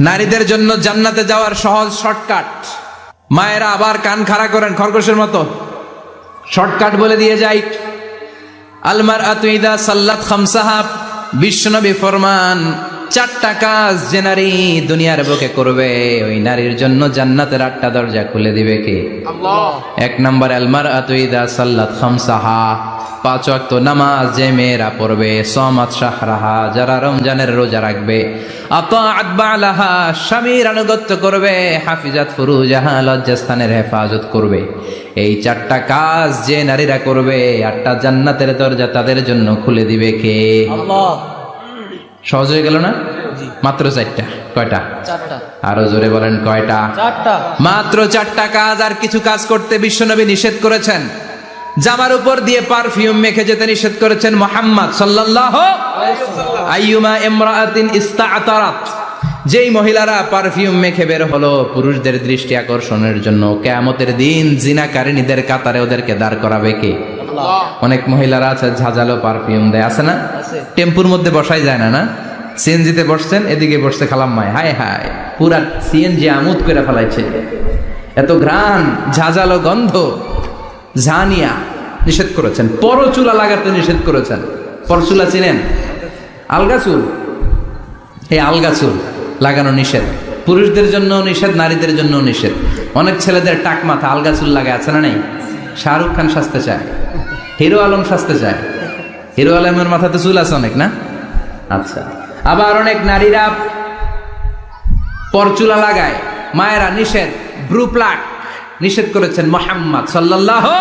নারীদের জন্য জান্নাতে যাওয়ার সহজ শর্টকাট। মায়েরা আবার কান খাড়া করেন খরগোশের মতো। শর্টকাট বলে দিয়ে যাই আলমার আতুইদা সাল্লাত খামসাহাব বিশ্বনবী ফরমান চারটা কাজ যে নারী দুনিয়ার বুকে করবে ওই নারীর জন্য জান্নাতের আটটা দরজা খুলে দিবে কে? এক নম্বর আলমার আতুইদা সাল্লাত খামসাহা। পাঁচ ওয়াক্ত নামাজ যে মেয়েরা পড়বে সমাত শাহরাহা যারা রমজানের রোজা রাখবে। স্বামীর আনুগত্য করবে হাফিজাত ফুরুজাহা লজ্জাস্থানের হেফাজত করবে। এই চারটা কাজ যে নারীরা করবে আটটা জান্নাতের দরজা তাদের জন্য খুলে দিবে কে? সহজ হয়ে গেল না? মাত্র চারটা। কয়টা? আরও জোরে বলেন কয়টা? মাত্র চারটা কাজ আর কিছু কাজ করতে বিশ্বনবী নিষেধ করেছেন। জামার উপর দিয়ে পারফিউম মেখে যেতে নিষেধ করেছেন মোহাম্মদ আইয়ুমা ইস্তাআতারাত যেই মহিলারা পারফিউম মেখে বের হলো পুরুষদের দৃষ্টি আকর্ষণের জন্য কেয়ামতের দিন জিনাকারিনীদের কাতারে ওদেরকে দাঁড় করাবে কে? অনেক মহিলারা আছে ঝাঁঝালো পারফিউম দেয় আছে না? টেম্পুর মধ্যে বসাই যায় না না? সিএনজিতে বসছেন, এদিকে বসছে খালাম্মায় হায় হায়, পুরা সিএনজি আমুদ করে ফেলাইছে। এত ঘ্রাণ, ঝাঁঝালো গন্ধ, ঝানিয়া নিষেধ করেছেন। পরচুলা লাগাতে নিষেধ করেছেন। পরচুলা চিনেন? আলগা চুল এই আলগা চুল লাগানো নিষেধ। পুরুষদের জন্য নিষেধ, নারীদের জন্য নিষেধ। অনেক ছেলেদের টাক মাথা আলগা চুল লাগে আছে না নেই? শাহরুখ খান সাজতে চায়। হিরো আলম সাজতে চায়। হিরো আলমের মাথাতে চুল আছে অনেক, না? আচ্ছা। আবার অনেক নারীরা পরচুলা লাগায়। মায়েরা নিষেধ ব্রু প্লাক নিষেধ করেছেন মোহাম্মদ সাল্লাল্লাহু